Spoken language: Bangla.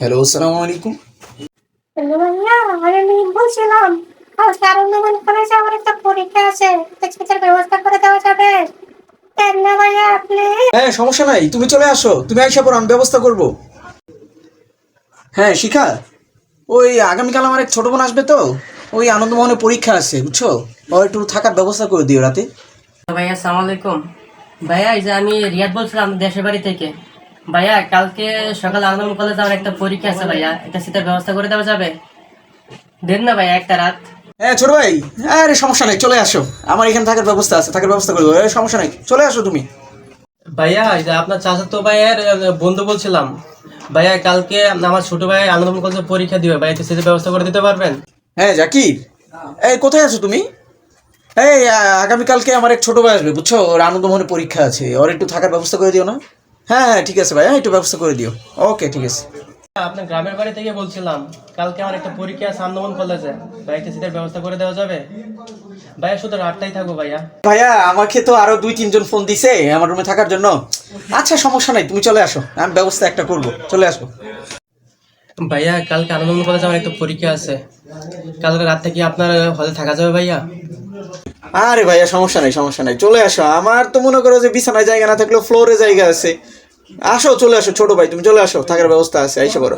হ্যালো আসসালামু আলাইকুম হ্যালো ভাইয়া আমি বলছিলাম আজকে আনন্দমন কলেজে আমার একটা পরীক্ষা আছে টিকিটের ব্যবস্থা করে দেওয়া যাবে। না ভাইয়া আপনি? হ্যাঁ সমস্যা নাই তুমি চলে আসো তুমি আইসা পড়ো আমি ব্যবস্থা করব। হ্যাঁ শিখা ওই আগামীকাল আমার এক ছোট বোন আসবে তো ওই আনন্দমোহনে পরীক্ষা আছে বুঝছ? ও একটু থাকার ব্যবস্থা করে দিও রাতে। ভাইয়া আসসালামু আলাইকুম। ভাইয়া এই যে আমি রিয়াদ বলছিলাম দেশের বাড়ি থেকে। ভাইয়া কালকে সকাল আনন্দ কলেজে আমার একটা পরীক্ষা আছে ভাইয়া। একটা সিটের ব্যবস্থা করে দেওয়া যাবে? দেন না ভাইয়া একটা রাত। হ্যাঁ ছোট ভাই আরে সমস্যা নাই চলে আসো। আমার এখানে থাকার ব্যবস্থা আছে থাকার ব্যবস্থা করে দেবো। সমস্যা নাই চলে আসো তুমি। ভাইয়া এই যে আপনার চাচাতো ভাইয়ের বন্ধু বলছিলাম। ভাইয়া কালকে আমার ছোট ভাই আনন্দ কলেজে পরীক্ষা দিবে। ভাই একটু সেটা ব্যবস্থা করে দিতে পারবেন? হ্যাঁ জাকির এই কোথায় আছো তুমি? এই আগামীকালকে আমার এক ছোট ভাই আসবে বুঝছ? ওর আনন্দমোহনে পরীক্ষা আছে ওর একটু থাকার ব্যবস্থা করে দিও না। হ্যাঁ হ্যাঁ ঠিক আছে ভাই। হ্যাঁ একটু ব্যবস্থা করে দিও। ওকে ঠিক আছে। আপনার গ্রামের বাড়ি থেকে বলছিলাম কালকে আমার একটা পরীক্ষা আছে আন্দোলন কলেজে। ভাই একটা সিটের ব্যবস্থা করে দেওয়া যাবে? ভাইয়া শুধু রাতটাই থাকব ভাইয়া। ভাইয়া আমাকে তো আরও দুই তিনজন ফোন দিছে আমার রুমে থাকার জন্য। আচ্ছা সমস্যা নাই তুমি চলে আসো। আমি ব্যবস্থা একটা করব। চলে আসো। ভাইয়া কালকে আনন্দ কলেজে আমার একটা পরীক্ষা আছে। কালকে রাত থেকে আপনার হলে থাকা যাবে ভাইয়া? আরে ভাইয়া সমস্যা নাই সমস্যা নাই। চলে আসো। আমার তো মনে করো যে বিছানায় জায়গা না থাকলেও ফ্লোরে জায়গা আছে। আসো চলে আসো ছোট ভাই তুমি চলে আসো থাকার ব্যবস্থা আছে আইসা বড়